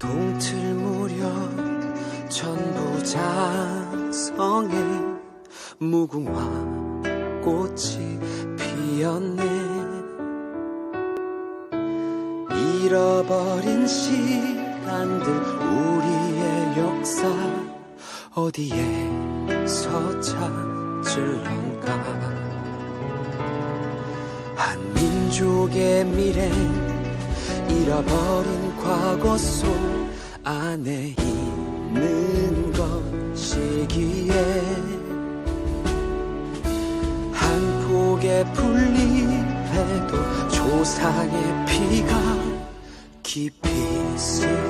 동틀 무렵 천부자성에 무궁화 꽃이 피었네. 잃어버린 시간들 우리의 역사 어디에서 찾을런가? 한민족의 미래 잃어버린 과거 속 안에 있는 것이기에 한 폭의 풀잎에도 조상의 피가 깊이 스며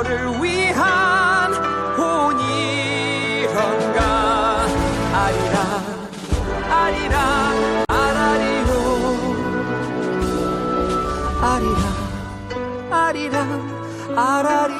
자민서를 위한 본이런가? 아리랑 아리랑 아라리요 아리랑 아리랑 아라리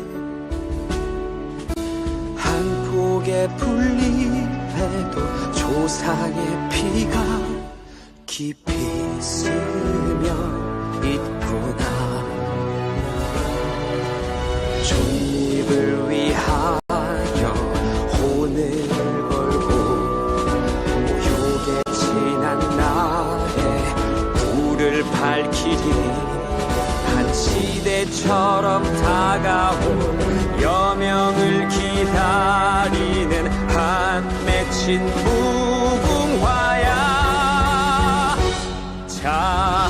한 폭의 풀잎에도 조상의 피가 깊이 스며 있구나. 독립을 위하여 혼을 걸고 모욕에 지난 날에 불을 밝히리. 한 시대처럼 다가올 여명을 기다리는 한 맺힌 무궁화야. 자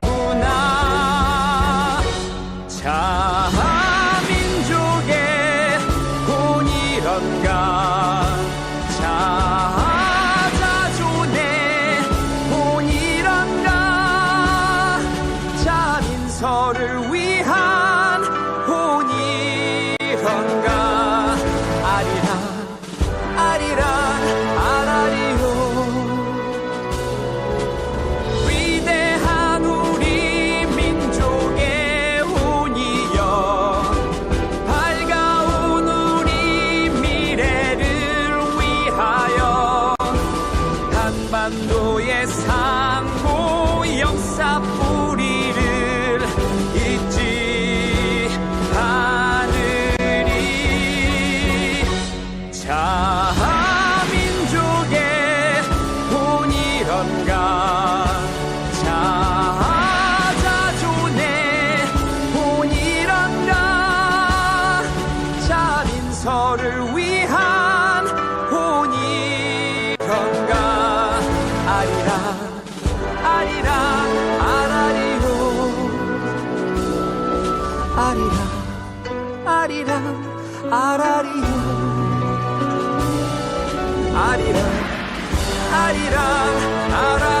아라리요 아리랑 아리랑 아라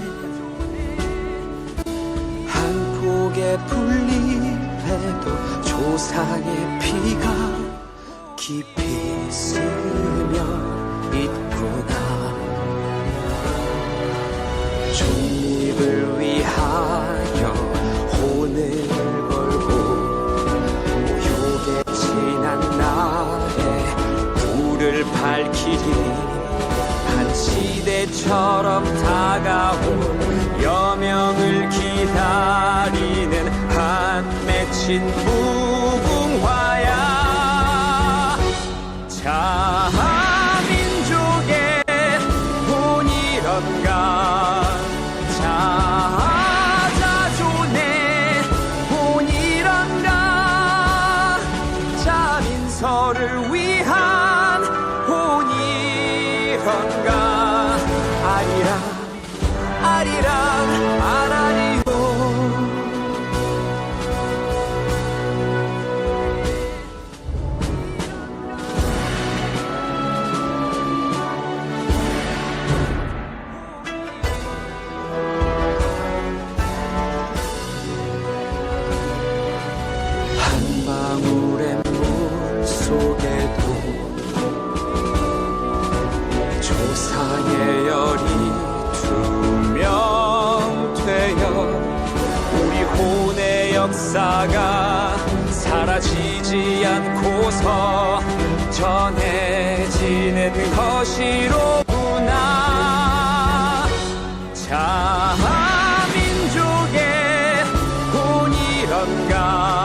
풀잎에도 조상의 피가 깊이 스며 있구나 독립을 위하여 혼을 걸고 모욕에 지난 날에 불을 밝히리 한 시대처럼 다가올 맺힌 무궁화야. 자 역사가 사라지지 않고서 전해지는 것이로구나. 자 민족의 혼이런가